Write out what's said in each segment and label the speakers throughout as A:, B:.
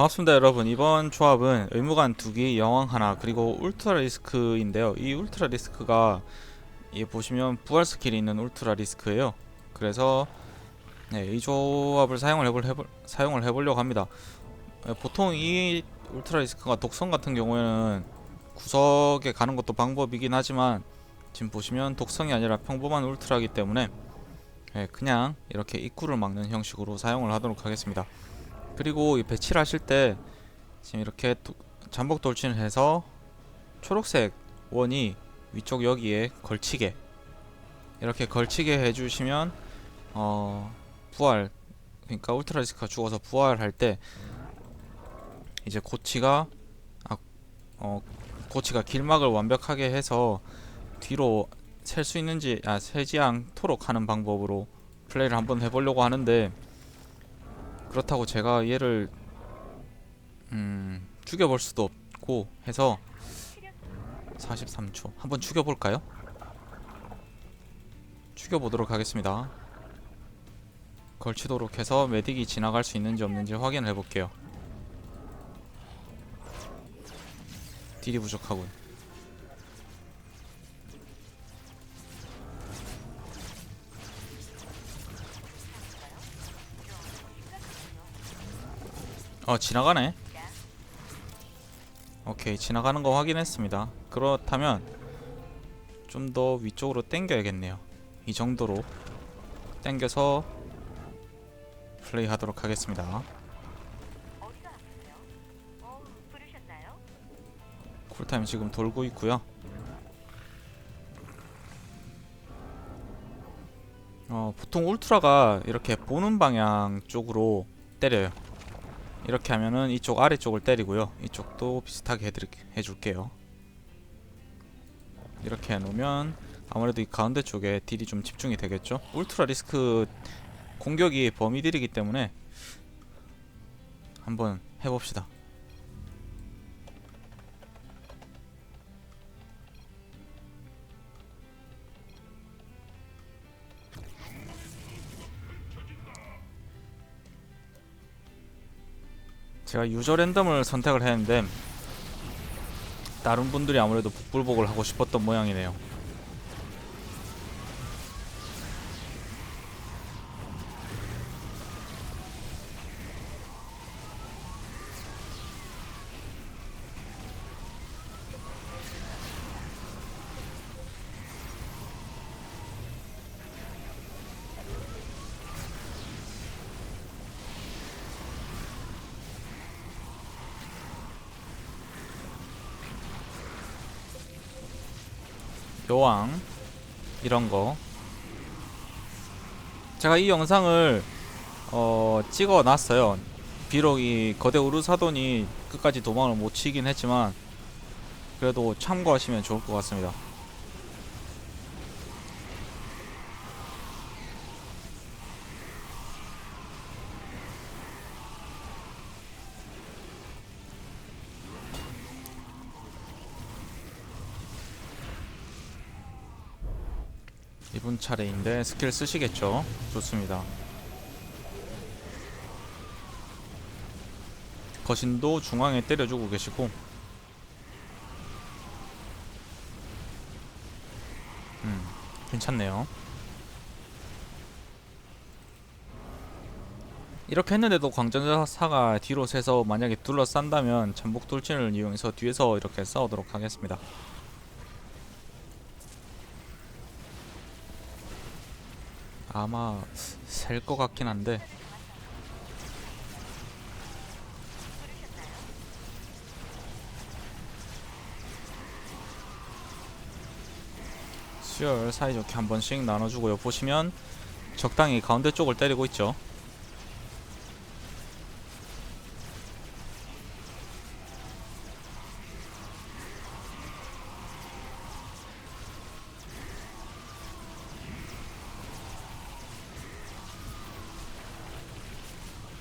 A: 반갑습니다 여러분. 이번 조합은 의무관 두기 여왕 하나 그리고 울트라 리스크인데요. 이 울트라 리스크가 이 보시면 부활 스킬이 있는 울트라 리스크예요. 그래서 네, 이 조합을 사용을 해볼, 해볼, 사용을 해보려고 합니다. 네, 보통 이 울트라 리스크가 독성 같은 경우에는 구석에 가는 것도 방법이긴 하지만 지금 보시면 독성이 아니라 평범한 울트라이기 때문에 네, 그냥 이렇게 입구를 막는 형식으로 사용을 하도록 하겠습니다 그리고 이 배치를 하실 때 지금 이렇게 도- 잠복 돌진을 해서 초록색 원이 위쪽 여기에 걸치게 이렇게 걸치게 해주시면 어 부활 그러니까 울트라리스크가 죽어서 부활할 때 이제 고치가 아, 어 고치가 길막을 완벽하게 해서 뒤로 셀 수 있는지 아 세지 않도록 하는 방법으로 플레이를 한번 해보려고 하는데 그렇다고 제가 얘를 음, 죽여볼 수도 없고 해서 43초. 한번 죽여볼까요? 죽여보도록 하겠습니다. 걸치도록 해서 메딕이 지나갈 수 있는지 없는지 확인을 해볼게요. 딜이 부족하군 어 지나가네. 오케이 지나가는 거 확인했습니다. 그렇다면 좀 더 위쪽으로 당겨야겠네요. 이 정도로 당겨서 플레이 하도록 하겠습니다? 쿨타임 지금 돌고 있고요. 어 보통 울트라가 이렇게 보는 방향 쪽으로 때려요 이렇게 하면은 이쪽 아래쪽을 때리고요. 이쪽도 비슷하게 해드릴, 해줄게요. 이렇게 해놓으면 아무래도 이 가운데 쪽에 딜이 좀 집중이 되겠죠? 울트라 리스크 공격이 범위 딜이기 때문에 한번 해봅시다 제가 유저 랜덤을 선택을 했는데 다른 분들이 아무래도 북불복을 하고 싶었던 모양이네요. 여왕 이런 거 제가 이 영상을 어, 찍어 놨어요. 비록 이 거대 우르사돈이 끝까지 도망을 못 치긴 했지만 그래도 참고하시면 좋을 것 같습니다. 이분 차례인데 스킬 쓰시겠죠? 좋습니다. 거신도 중앙에 때려주고 계시고 음 괜찮네요. 이렇게 했는데도 광전사가 뒤로 새서 만약에 둘러싼다면 잠복 돌진을 이용해서 뒤에서 이렇게 싸우도록 하겠습니다. 아마 셀 것 같긴 한데. 수열 사이좋게 한 번씩 나눠주고요. 보시면 적당히 가운데 쪽을 때리고 있죠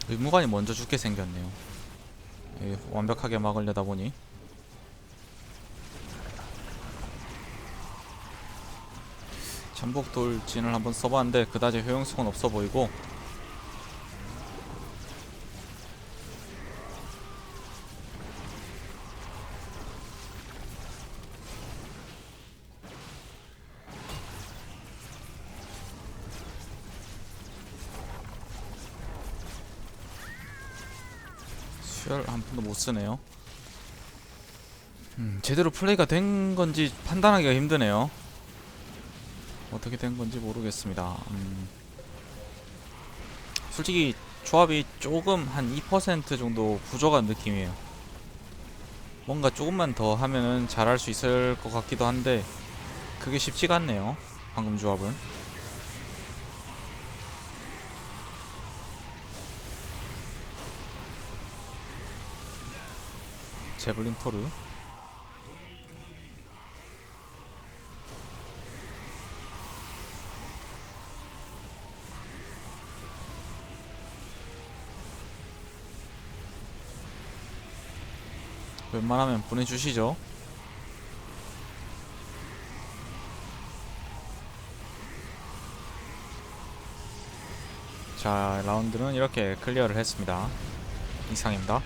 A: 의무관이 먼저 죽게 생겼네요. 예, 완벽하게 막으려다 보니. 잠복 돌진을 한번 써봤는데 그다지 효용성은 없어 보이고 수혈 한 푼도 못 쓰네요. 음, 제대로 플레이가 된 건지 판단하기가 힘드네요. 어떻게 된 건지 모르겠습니다. 음, 솔직히 조합이 조금 한 2% 정도 부족한 느낌이에요. 뭔가 조금만 더 하면은 잘할 수 있을 것 같기도 한데 그게 쉽지가 않네요. 방금 조합은. 제블린 토르. 웬만하면 보내주시죠. 자 라운드는 이렇게 클리어를 했습니다. 이상입니다